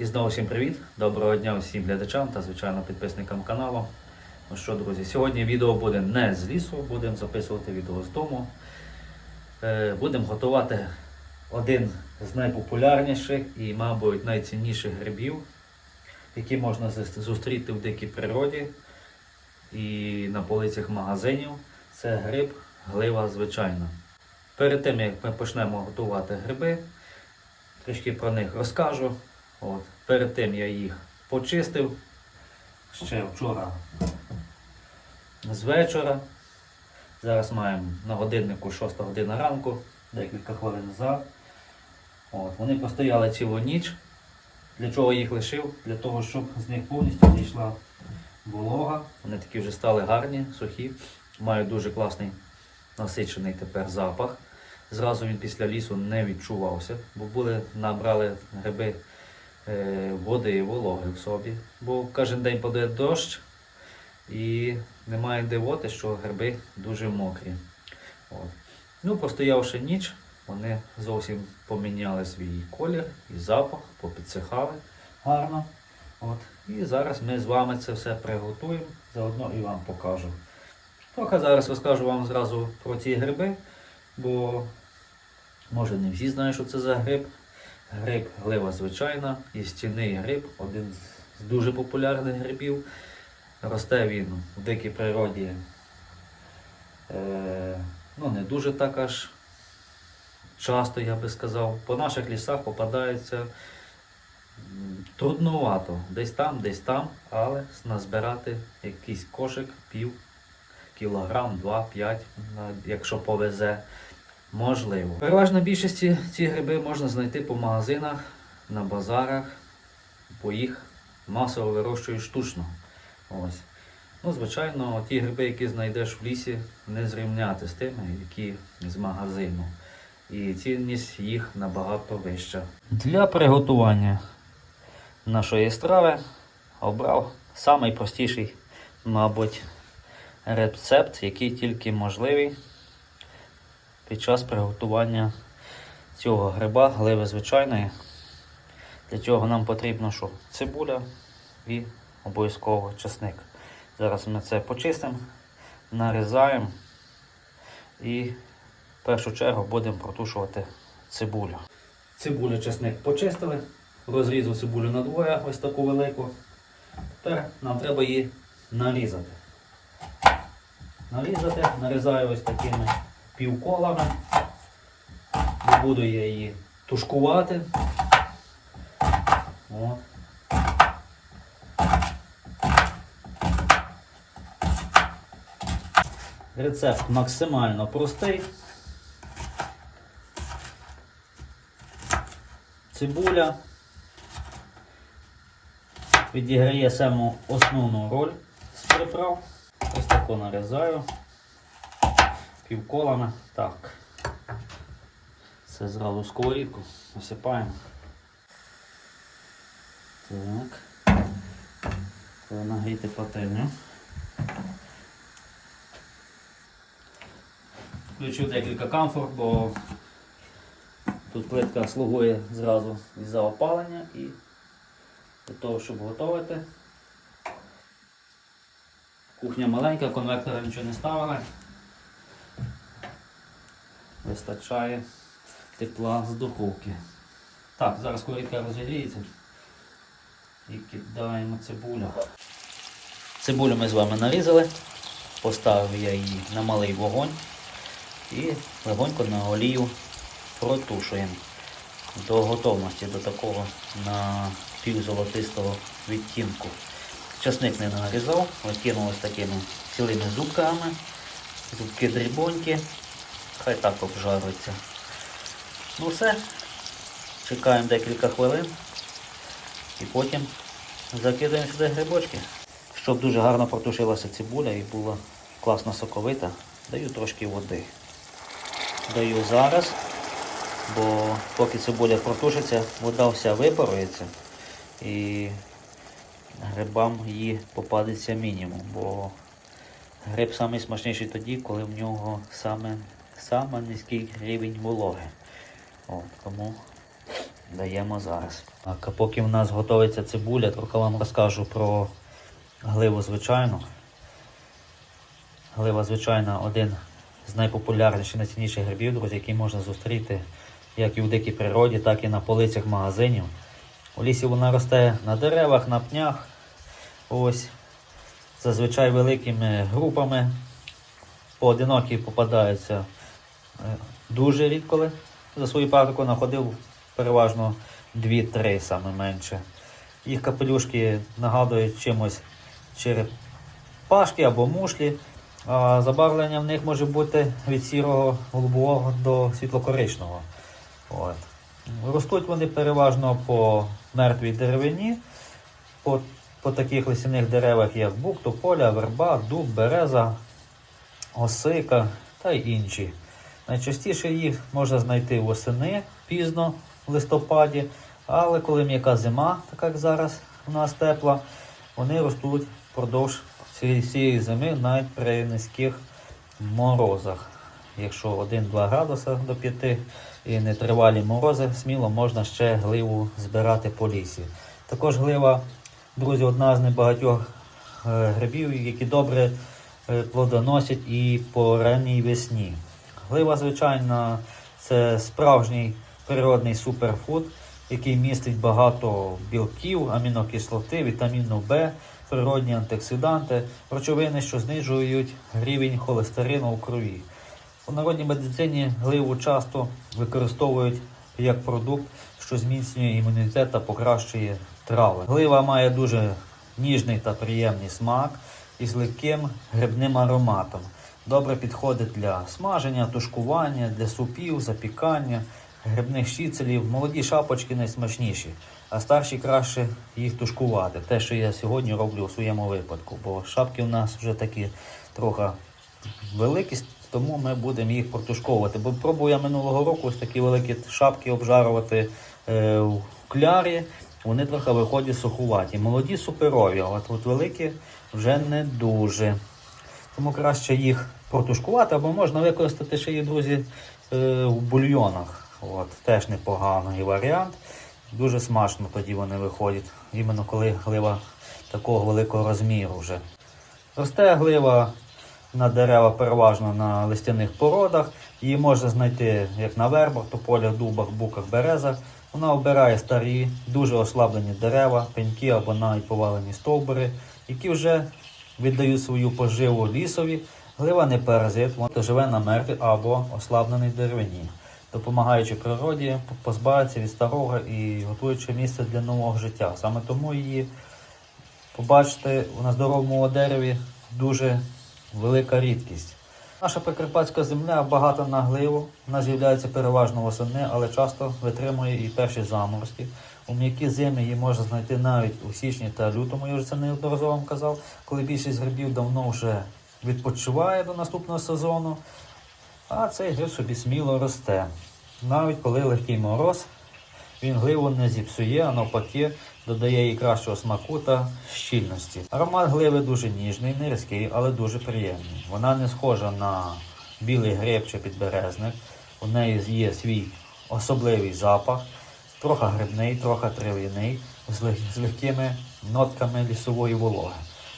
І знову всім привіт! Доброго дня усім глядачам та, звичайно, підписникам каналу. Ну що, друзі, сьогодні відео буде не з лісу, будемо записувати відео з дому. Е, Будемо готувати один з найпопулярніших і, мабуть, найцінніших грибів, які можна зустріти в дикій природі і на полицях магазинів. Це гриб глива звичайна. Перед тим, як ми почнемо готувати гриби, трішки про них розкажу. От. Перед тим я їх почистив ще вчора з вечора. Зараз маємо на годиннику 6 година ранку, декілька хвилин назад. От. Вони постояли цілу ніч. Для чого їх лишив? Для того, щоб з них повністю зійшла волога. Вони такі вже стали гарні, сухі, мають дуже класний насичений тепер запах. Зразу він після лісу не відчувався, бо були, набрали гриби води і вологи в собі. Бо кожен день падає дощ і немає дивоти, що гриби дуже мокрі. От. Ну, постоявши ніч, вони зовсім поміняли свій колір і запах, попідсихали гарно. От. І зараз ми з вами це все приготуємо, заодно і вам покажу. Трохи зараз розкажу вам зразу про ці гриби, бо може не всі знають, що це за гриб. Гриб глива звичайна, істинний гриб, один з дуже популярних грибів. Росте він в дикій природі. Е, ну, не дуже так аж часто, я би сказав. По наших лісах попадається трудновато. Десь там, десь там, але назбирати якийсь кошик, пів кілограм, два-п'ять, якщо повезе. Можливо. Переважно більшості ці гриби можна знайти по магазинах, на базарах, бо їх масово вирощують штучно. Ось. Ну, звичайно, ті гриби, які знайдеш в лісі, не зрівняти з тими, які з магазину. І цінність їх набагато вища. Для приготування нашої страви обрав найпростіший, мабуть, рецепт, який тільки можливий під час приготування цього гриба, гливи звичайної. Для цього нам потрібно що? Цибуля і обов'язково чесник. Зараз ми це почистимо, нарізаємо і в першу чергу будемо протушувати цибулю. Цибулю чесник почистили, розрізав цибулю на двоє, ось таку велику. Тепер нам треба її нарізати. Нарізати, нарізаю ось такими півколами. Не буду я її тушкувати. От. Рецепт максимально простий. Цибуля відіграє саму основну роль з приправ. Ось тако нарізаю півколами. Так. Це зразу сковорідку насипаємо. Так. Треба пательню. Включив декілька камфор, бо тут плитка слугує зразу із-за опалення і для того, щоб готувати. Кухня маленька, конвектора нічого не ставили. Вистачає тепла з духовки. Так, зараз корітка розігріється і кидаємо цибулю. Цибулю ми з вами нарізали, поставив я її на малий вогонь і легонько на олію протушуємо до готовності, до такого напівзолотистого відтінку. Часник не нарізав, окинув ось такими цілими зубками, зубки дрібонькі, хай так обжарується. Ну все, чекаємо декілька хвилин і потім закидаємо сюди грибочки. Щоб дуже гарно протушилася цибуля і була класно соковита, даю трошки води. Даю зараз, бо поки цибуля протушиться, вода вся випарується і грибам її попадеться мінімум, бо гриб самий смачніший тоді, коли в нього саме, саме низький рівень вологи. От, тому Даємо зараз. Так, а поки в нас готується цибуля, трохи вам розкажу про гливу звичайну. Глива звичайна один з найпопулярніших найцінніших грибів, друзі, який можна зустріти як і в дикій природі, так і на полицях магазинів. У лісі вона росте на деревах, на пнях. Ось. Зазвичай великими групами. Поодинокі попадаються дуже рідко. За свою практику находив переважно 2-3 саме менше. Їх капелюшки нагадують чимось черепашки або мушлі. А забарвлення в них може бути від сірого голубового до світлокоричного. От. Ростуть вони переважно по мертвій деревині, по, по таких лисяних деревах, як бук, тополя, верба, дуб, береза, осика та інші. Найчастіше їх можна знайти восени пізно в листопаді, але коли м'яка зима, така як зараз у нас тепла, вони ростуть впродовж цієї зими навіть при низьких морозах. Якщо 1-2 градуса до 5 і нетривалі морози, сміло можна ще гливу збирати по лісі. Також глива, друзі, одна з небагатьох е, грибів, які добре е, плодоносять і по ранній весні. Глива, звичайно, це справжній природний суперфуд, який містить багато білків, амінокислоти, вітаміну В, природні антиоксиданти, речовини, що знижують рівень холестерину у крові. У народній медицині гливу часто використовують як продукт, що зміцнює імунітет та покращує трави. Глива має дуже ніжний та приємний смак із легким грибним ароматом. Добре підходить для смаження, тушкування, для супів, запікання, грибних щіцелів. Молоді шапочки найсмачніші, а старші краще їх тушкувати. Те, що я сьогодні роблю у своєму випадку, бо шапки у нас вже такі трохи великі, тому ми будемо їх протушковувати. Бо пробую я минулого року ось такі великі шапки обжарувати е, в клярі. Вони трохи виходять сухуваті. Молоді суперові, а от, от великі вже не дуже. Тому краще їх протушкувати, або можна використати ще їх, друзі, е, в бульйонах. От, теж непоганий варіант. Дуже смачно тоді вони виходять, іменно коли глива такого великого розміру вже. Росте глива на дерева переважно на листяних породах. Її можна знайти як на вербах, тополях, дубах, буках, березах. Вона обирає старі, дуже ослаблені дерева, пеньки або навіть повалені стовбури, які вже віддають свою поживу лісові. Глива не паразит, вона живе на мертвій або ослабленій деревині, допомагаючи природі позбавитися від старого і готуючи місце для нового життя. Саме тому її побачити на здоровому дереві дуже велика рідкість. Наша прикарпатська земля багата на гливу. Вона з'являється переважно восени, але часто витримує і перші заморозки. У м'які зими її можна знайти навіть у січні та лютому, я вже це неодноразово вам казав, коли більшість грибів давно вже відпочиває до наступного сезону, а цей гриб собі сміло росте. Навіть коли легкий мороз, він гливу не зіпсує, а навпаки додає їй кращого смаку та щільності. Аромат гливи дуже ніжний, не різкий, але дуже приємний. Вона не схожа на білий гриб чи підберезник. У неї є свій особливий запах, трохи грибний, трохи трав'яний, з лег- з легкими нотками лісової вологи.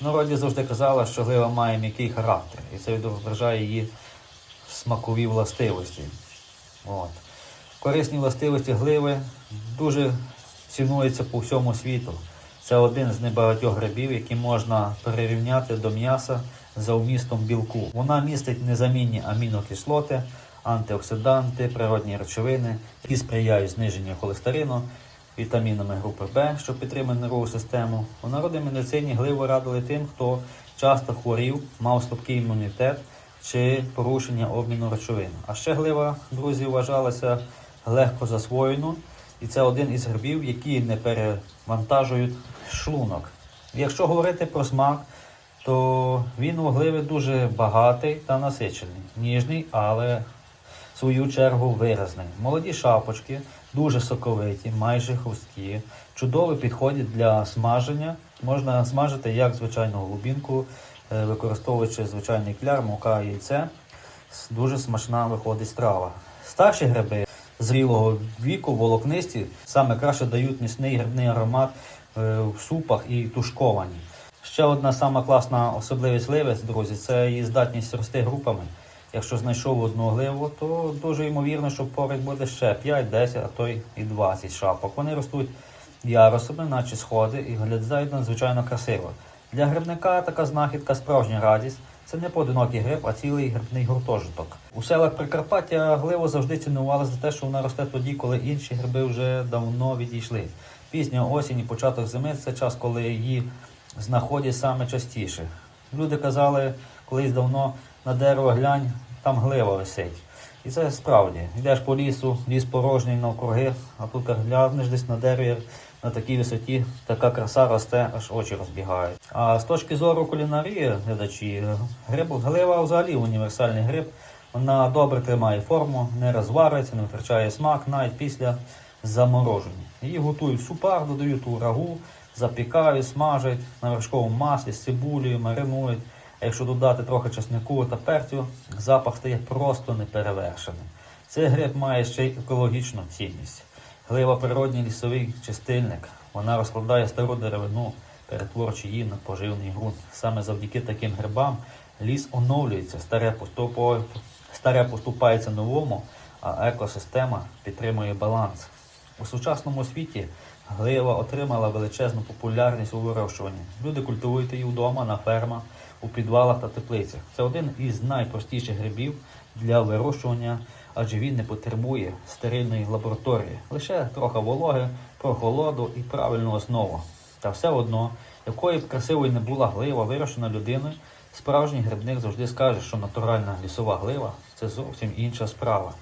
Народі завжди казала, що глива має м'який характер, і це відображає її смакові властивості. От. Корисні властивості гливи дуже цінуються по всьому світу. Це один з небагатьох грибів, які можна перерівняти до м'яса за вмістом білку. Вона містить незамінні амінокислоти, антиоксиданти, природні речовини, які сприяють зниженню холестерину, вітамінами групи В, що підтримує нервову систему. У народній медицині гливу радили тим, хто часто хворів, мав слабкий імунітет чи порушення обміну речовин. А ще глива, друзі, вважалася легко засвоєну, і це один із грибів, які не перевантажують шлунок. Якщо говорити про смак, то він у гливи дуже багатий та насичений, ніжний, але свою чергу виразний. Молоді шапочки, дуже соковиті, майже хрусткі, чудово підходять для смаження. Можна смажити як звичайну голубінку, е, використовуючи звичайний кляр, мука, яйце. Дуже смачна виходить страва. Старші гриби зрілого віку, волокнисті, саме краще дають міцний грибний аромат е, в супах і тушковані. Ще одна сама класна особливість ливець, друзі, це її здатність рости групами. Якщо знайшов одну гливу, то дуже ймовірно, що поряд буде ще 5, 10, а то і 20 шапок. Вони ростуть ярусами, наче сходи, і виглядають надзвичайно красиво. Для грибника така знахідка справжня радість. Це не поодинокий гриб, а цілий грибний гуртожиток. У селах Прикарпаття гливу завжди цінували за те, що вона росте тоді, коли інші гриби вже давно відійшли. Пізня осінь і початок зими це час, коли її знаходять саме частіше. Люди казали колись давно на дерево глянь, там глива висить. І це справді. Йдеш по лісу, ліс порожній навкруги, а тут глянеш десь на дереві на такій висоті, така краса росте, аж очі розбігають. А з точки зору кулінарії, глядачі, гриб, глива взагалі універсальний гриб. Вона добре тримає форму, не розвариться, не втрачає смак навіть після замороження. Її готують в супах, додають у рагу, запікають, смажать на вершковому маслі з цибулею, маринують. Якщо додати трохи чеснику та перцю, запах стає просто неперевершеним. Цей гриб має ще й екологічну цінність. Глива природній лісовий чистильник. Вона розкладає стару деревину, перетворюючи її на поживний ґрунт. Саме завдяки таким грибам ліс оновлюється, старе поступово, старе поступається новому, а екосистема підтримує баланс. У сучасному світі глива отримала величезну популярність у вирощуванні. Люди культивують її вдома, на фермах, у підвалах та теплицях. Це один із найпростіших грибів для вирощування, адже він не потребує стерильної лабораторії, лише трохи вологи, прохолоду і правильну основу. Та все одно, якою б красивою не була глива, вирощена людиною, справжній грибник завжди скаже, що натуральна лісова глива це зовсім інша справа.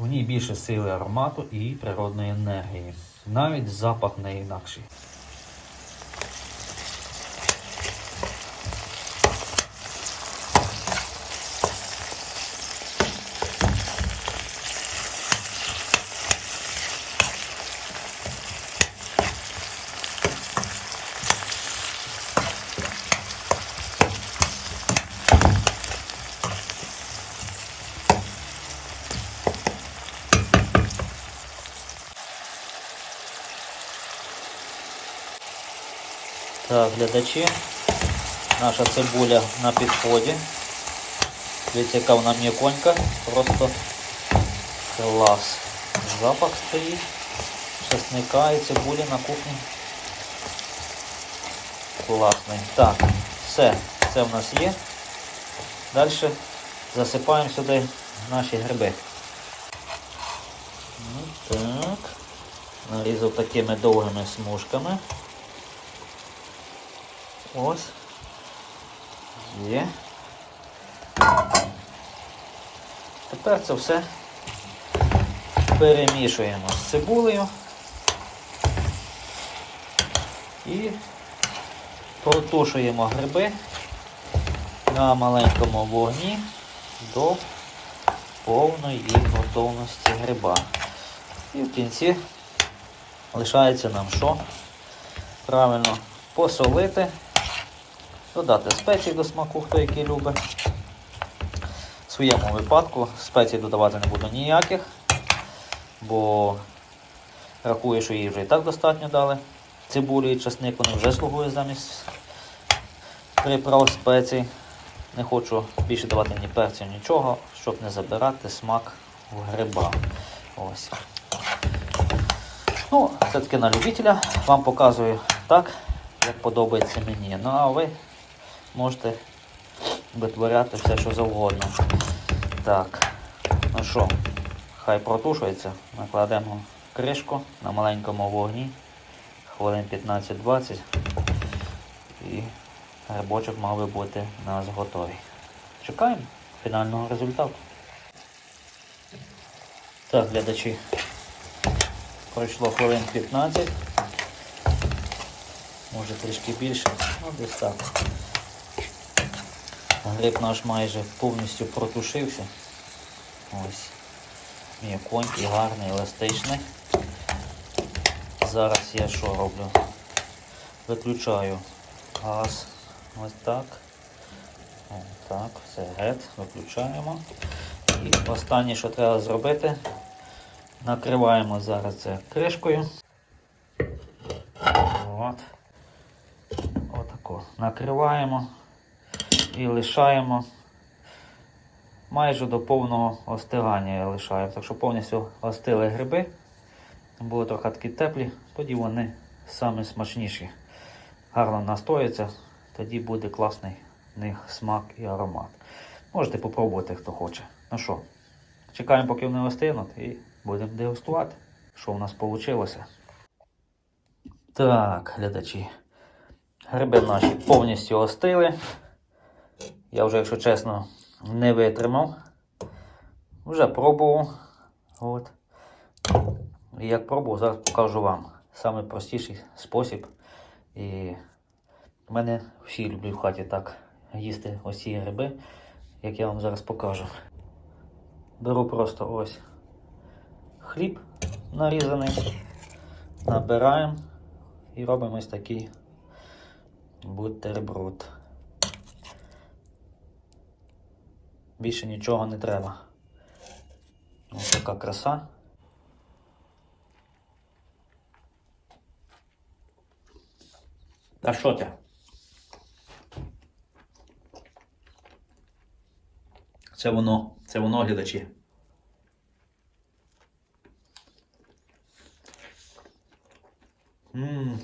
У ній більше сили аромату і природної енергії. Навіть запах не інакший. Глядачі, наша цибуля на підході. Дивіться, яка вона м'яконька, просто клас. Запах стоїть, чесника і цибулі на кухні. Класний. Так, все, це в нас є. Далі засипаємо сюди наші гриби. Ну, так. Нарізав такими довгими смужками. Ось. Є. Тепер це все перемішуємо з цибулею і протушуємо гриби на маленькому вогні до повної готовності гриба. І в кінці лишається нам що? Правильно посолити, додати спеції до смаку, хто який любить. В своєму випадку спецій додавати не буду ніяких, бо рахую, що їй вже і так достатньо дали. Цибулі і часник вони вже слугують замість приправ спецій. Не хочу більше давати ні перців, нічого, щоб не забирати смак в гриба. Ось. Ну, це таки на любителя. Вам показую так, як подобається мені. Ну а ви можете витворяти все, що завгодно. Так, ну що, хай протушується. Накладемо кришку на маленькому вогні. Хвилин 15-20 і грибочок мав би бути у нас готовий. Чекаємо фінального результату. Так, глядачі. Пройшло хвилин 15. Може трішки більше, ну десь так. Гриб наш майже повністю протушився. Ось. М'яконький, гарний, еластичний. Зараз я що роблю? Виключаю газ. Ось так. Так, все гет, виключаємо. І останнє, що треба зробити, Накриваємо зараз це кришкою. От. Отако. Накриваємо і лишаємо майже до повного остигання лишаю. Так що повністю остили гриби, були трохи такі теплі, тоді вони саме смачніші. Гарно настояться, тоді буде класний в них смак і аромат. Можете попробувати, хто хоче. Ну що, чекаємо, поки вони остигнуть, і будемо дегустувати, що у нас вийшло. Так, глядачі. Гриби наші повністю остили. Я вже, якщо чесно, не витримав. Вже пробував. От. І як пробував, зараз покажу вам. Саме простіший спосіб. І в мене всі люблять в хаті так їсти ось ці гриби, як я вам зараз покажу. Беру просто ось хліб нарізаний, набираємо і робимо ось такий бутерброд. Більше нічого не треба. Ось така краса. Та що ти? Це воно, це воно глядачі. Ммм.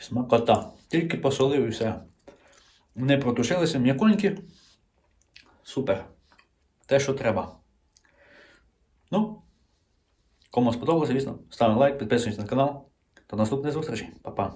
Смакота. Тільки посолив і все. Вони протушилися, м'яконькі. Супер. Те, що треба. Ну, кому сподобалося, звісно, ставимо лайк, підписуйтесь на канал. До наступної зустрічі. Па-па.